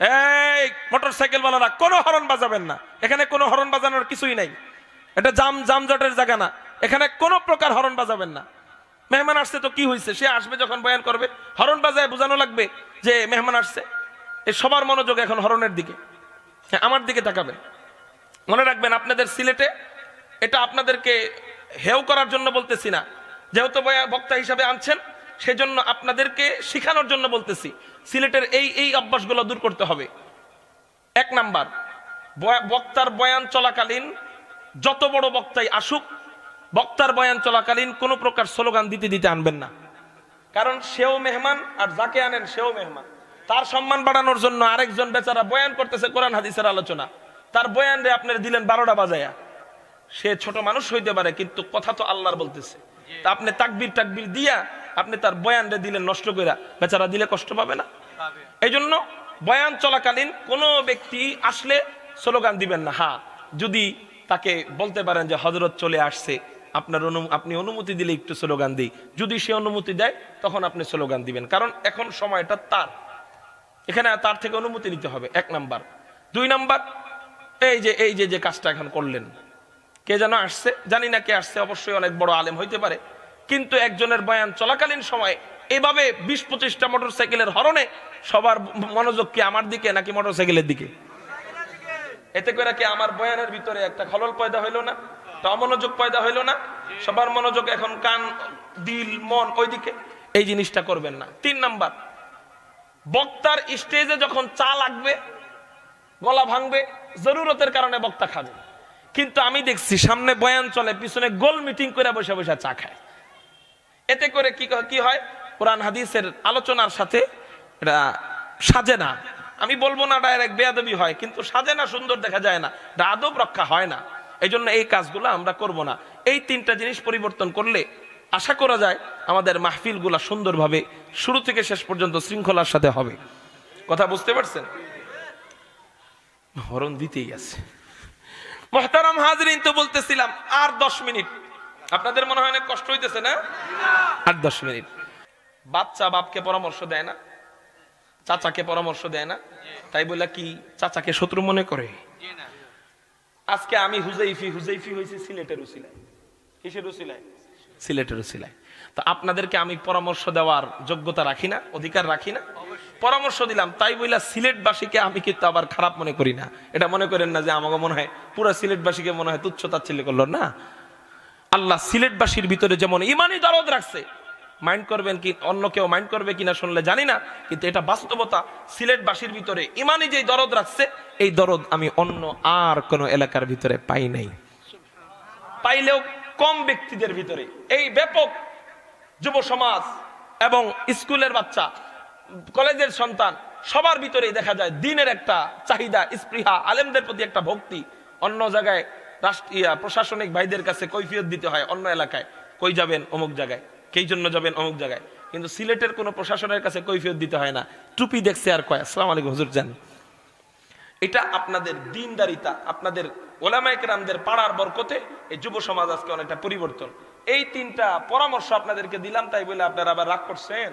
এই motor cycle বালারা কোনো হরণ বাজাবেন না। এখানে কোনো হরণ বাজানোর কিছুই নাই। এটা জাম জামজটের জায়গা না। এখানে কোনো প্রকার হরণ বাজাবেন না। মেহমান আসছে তো কি হয়েছে সে আসবে যখন বয়ান করবে। হরণ বাজায় বোঝানো লাগবে যে মেহমান আসছে। এই সবার মনোযোগ এখন হরণের দিকে। হ্যাঁ, আমার দিকে তাকাবেন। মনে রাখবেন আপনাদের সিলেটে এটা আপনাদেরকে হেউ করার জন্য বলতেছি না। যেহেতু বক্তা হিসাবে আনছেন সেজন্য আপনাদেরকে শেখানোর জন্য বলতেছি, সিলেটের এই এই অভ্যাসগুলো দূর করতে হবে। এক নাম্বার বক্তার বয়ান চলাকালীন যত বড় বক্তাই আসুক, বক্তার বয়ান চলাকালীন কোনো প্রকার স্লোগান দিতে দিতে আনবেন না। কারণ সেও মেহমান আর যাকে আনেন সেও মেহমান। তার সম্মান বাড়ানোর জন্য আরেকজন বেচারা বয়ান করতেছে কোরআন, হাদিসের আলোচনা। তার বয়ান রে আপনার দিলেন বারোটা বাজায়া। সে ছোট মানুষ হইতে পারে, কিন্তু কথা তো আল্লাহর বলতেছে। তা আপনি তাকবির টাকবির দিয়া আপনি তার বয়ান রে দিলেন নষ্ট কইরা বেচারা দিলে কষ্ট পাবে না? এই জন্য বয়ান চলাকালীন কোনো ব্যক্তি আসলে স্লোগান দিবেন না। হ্যাঁ যদি তাকে বলতে পারেন যে হজরত চলে আসছে, আপনার অনু, আপনি অনুমতি দিলে একটু স্লোগান দিই। যদি সে অনুমতি দেয়, তখন আপনি স্লোগান দিবেন। কারণ এখন সময়টা তার। এখানে তার থেকে অনুমতি নিতে হবে, এক নাম্বার। দুই নাম্বার, এই যে এই যে যে কাজটা এখন করলেন, কে যেন আসছে, জানি না কে আসছে, অবশ্যই অনেক বড় আলেম হইতে পারে। কিন্তু একজনের বয়ান চলাকালীন সময় এভাবে বিশ পঁচিশটা মোটর সাইকেলের হরণে সবার মনোযোগ কি আমার দিকে নাকি মোটর সাইকেলের দিকে? এতে করে কি আমার বয়ানের ভিতরে একটা খলল পয়দা হইল না? অমনোযোগ পয়দা হইল না? সবার মনোযোগ এখন কান, দিল, মন ওইদিকে। এই জিনিসটা করবেন না। তিন নাম্বার, বক্তার স্টেজে যখন চা লাগবে, গলা ভাঙবে, জরুরতের কারণে বক্তা খাবে। কিন্তু আমি দেখছি সামনে বয়ান চলে, পিছনে গোল মিটিং করে বসে বসে চা খায়। এতে করে কি কি হয়? কোরআন হাদিসের আলোচনার সাথে এটা সাজে না। আমি বলব না ডাইরেক্ট বেয়াদবি হয়, কিন্তু সাজে না, সুন্দর দেখা যায় না। এটা আদব রক্ষা হয় না। এই জন্য এই কাজগুলো আমরা করব না। এই তিনটা জিনিস পরিবর্তন করলে আশা করা যায় আমাদের মাহফিলগুলা সুন্দরভাবে শুরু থেকে শেষ পর্যন্ত শৃঙ্খলার সাথে হবে। কথা বুঝতে পারছেন? হরণ দিতেই আছে। মহতারাম হাজরিন, তো বলতেছিলাম আর দশ মিনিট। আপনাদের মনে হয় অনেক কষ্ট হইতেছে, না? আর দশ মিনিট। বাচ্চা বাপকে পরামর্শ দেয় না, চাচাকে পরামর্শ দেয় না, তাই বলে কি চাচাকে শত্রু মনে করে? আজকে আমি হুজাইফি হুজাইফি হয়েছি সিলেটের উসিলায়। কিসের উসিলায়? সিলেটের উসিলায়। তো আপনাদেরকে আমি পরামর্শ দেওয়ার যোগ্যতা রাখি না, অধিকার রাখি না। পরামর্শ দিলাম, তাই বইলা সিলেটবাসীকে আমি কিন্তু আবার খারাপ মনে করি না। এটা মনে করেন না যে আমাকে মনে হয় পুরো সিলেটবাসীকে মনে হয় তুচ্ছ তাচ্ছিল্য করল, না? আল্লাহ সিলেটবাসীর ভিতরে যেমন ইমানই দরদ রাখছে, মাইন্ড করবেন কি, অন্য কেউ মাইন্ড করবে কিনা শুনলে জানি না, কিন্তু এটা বাস্তবতা। সিলেটবাসীর ভিতরে ইমানই যে দরদ রাখছে, এই দরদ আমি অন্য আর কোন এলাকার ভিতরে পাই নাই। পাইলেও কম ব্যক্তিদের ভিতরে। এই ব্যাপক যুব সমাজ এবং স্কুলের বাচ্চা, কলেজের সন্তান, সবার ভিতরেই দেখা যায় দিনের একটা চাহিদা, স্পৃহা, আলেমদের প্রতি একটা ভক্তি, অন্য জায়গায় রাষ্ট্রীয় প্রশাসনিক ভাইদের কাছে কৈফিয়ত দিতে হয় অন্য এলাকায়। কই যাবেন অমুক জায়গায়? কেই জন্য যাবেন অমুক জায়গায়? কিন্তু সিলেটের কোনো প্রশাসনের কাছে কৈফিয়ত দিতে হয় না। টুপি দেখছে আর কয়, আসসালাম আলাইকুম, হুজুর জান এটা আপনাদের দিনদারিতা, আপনাদের ওলামাইকরামদের পাড়ার বরকতে এই যুব সমাজ আজকে অনেকটা পরিবর্তন। এই তিনটা পরামর্শ আপনাদেরকে দিলাম, তাই বলে আপনারা আবার রাগ করছেন?